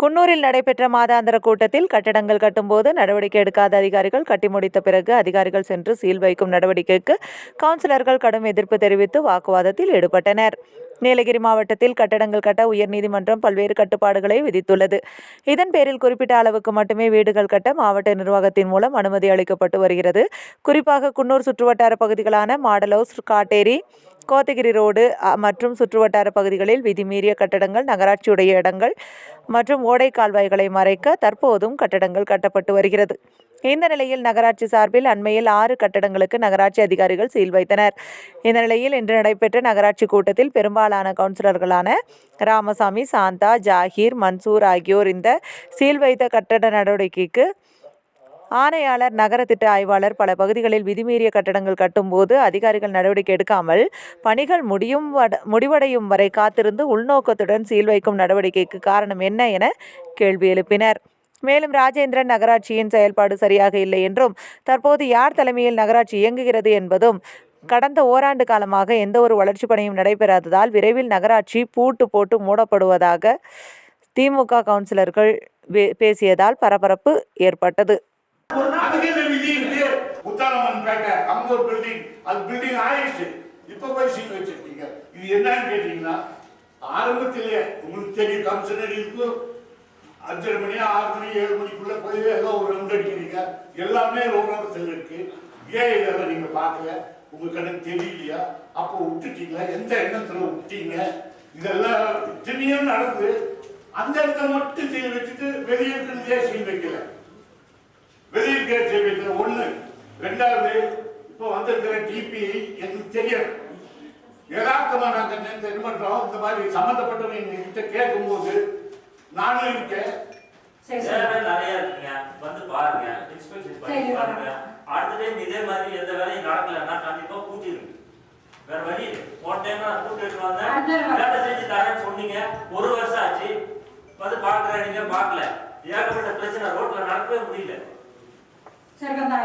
குன்னூரில் நடைபெற்ற மாதாந்திர கூட்டத்தில் கட்டடங்கள் கட்டும்போது நடவடிக்கை எடுக்காத அதிகாரிகள் கட்டி முடித்த பிறகு அதிகாரிகள் சென்று சீல் வைக்கும் நடவடிக்கைக்கு கவுன்சிலர்கள் கடும் எதிர்ப்பு தெரிவித்து வாக்குவாதத்தில் ஈடுபட்டனர். நீலகிரி மாவட்டத்தில் கட்டடங்கள் கட்ட உயர்நீதிமன்றம் பல்வேறு கட்டுப்பாடுகளை விதித்துள்ளது. இதன் பேரில் குறிப்பிட்ட அளவுக்கு மட்டுமே வீடுகள் கட்ட மாவட்ட நிர்வாகத்தின் மூலம் அனுமதி அளிக்கப்பட்டு வருகிறது. குறிப்பாக குன்னூர் சுற்றுவட்டார பகுதிகளான model house Katteri Kotagiri road மற்றும் சுற்றுவட்டார பகுதிகளில் விதிமீறிய கட்டடங்கள் நகராட்சியுடைய இடங்கள் மற்றும் ஓடை கால்வாய்களை மறைக்க தற்போதும் கட்டடங்கள் கட்டப்பட்டு வருகிறது. இந்த நிலையில் நகராட்சி சார்பில் அண்மையில் ஆறு கட்டடங்களுக்கு நகராட்சி அதிகாரிகள் சீல் வைத்தனர். இந்த நிலையில் இன்று நடைபெற்ற நகராட்சி கூட்டத்தில் பெரும்பாலான கவுன்சிலர்களான ராமசாமி சாந்தா ஜாகீர் மன்சூர் ஆகியோர் இந்த சீல் வைத்த கட்டட நடவடிக்கைக்கு ஆணையாளர் நகர திட்ட ஆய்வாளர் பல பகுதிகளில் விதிமீறிய கட்டடங்கள் கட்டும்போது அதிகாரிகள் நடவடிக்கை எடுக்காமல் பணிகள் முடியும் வட- முடிவடையும் வரை காத்திருந்து உள்நோக்கத்துடன் சீல் வைக்கும் நடவடிக்கைக்கு காரணம் என்ன என கேள்வி எழுப்பினர். மேலும் ராஜேந்திரன் நகராட்சியின் செயல்பாடு சரியாக இல்லை என்றும் தற்போது யார் தலைமையில் நகராட்சி இயங்குகிறது என்பதும் கடந்த ஓராண்டு காலமாக எந்த ஒரு வளர்ச்சி பணியும் நடைபெறாததால் விரைவில் நகராட்சி பூட்டு போட்டு மூடப்படுவதாக திமுக கவுன்சிலர்கள் பேசியதால் பரபரப்பு ஏற்பட்டது. அதுக்கு என்ன விதி இருக்கு. முத்தாரம்மன் பேட்டை அங்க ஒரு பில்டிங் அது பில்டிங் ஆயிடுச்சு. இப்ப போய் சீல் வச்சிருக்கீங்க. இது என்னன்னு கேட்டீங்கன்னா ஆரம்பத்திலேயே உங்களுக்கு தெரியும் கமிஷனர் இருக்கும் அஞ்சரை மணி ஆறு மணி ஏழு மணிக்குள்ள போய் ஏதோ ஒரு ரவுண்ட் அடிக்கிறீங்க. எல்லாமே ரோடத்தில் இருக்கு. ஏன் இதெல்லாம் நீங்க பார்க்கல. உங்க கணக்கு தெரியலையா? அப்போ விட்டுட்டீங்களா? எந்த எண்ணத்துல விட்டீங்க இதெல்லாம் இத்தனையும் நடந்து அந்த இடத்த மட்டும் சீல் வச்சுட்டு வெளியே இருக்கிறதே சீல் வைக்கல. கேட் சேவையில் ஒண்ணு. ரெண்டாவது இப்போ வந்திருக்கிற டிபி எனக்கு தெரியாது யதார்த்தமா நாங்க நேத்து என்ன பண்றோம் இந்த மாதிரி சம்பந்தப்பட்டவங்க கிட்ட கேட்கும்போது நானும் இருக்கேன். சரி வேலை சரி நிறைய இருக்குங்க. வந்து பாருங்க இன்ஸ்பெக்ஷன் பண்ணி பாருங்க. அடுத்த டைம் இதே மாதிரி எந்த வேலையும் நடக்கலன்னா கண்டிப்பா கூட்டிருக்கு வேற வழி இல்லை. போன டைம் நான் கூட்டிட்டு வந்தேன். வேலை செஞ்சு தரேன்னு சொன்னீங்க. ஒரு வருஷம் ஆச்சு. வந்து பாக்குறேன் நீங்க பார்க்கல ஏகப்பட்ட பிரச்சனை ரோட்ல நடக்கவே முடியல. சரி வந்து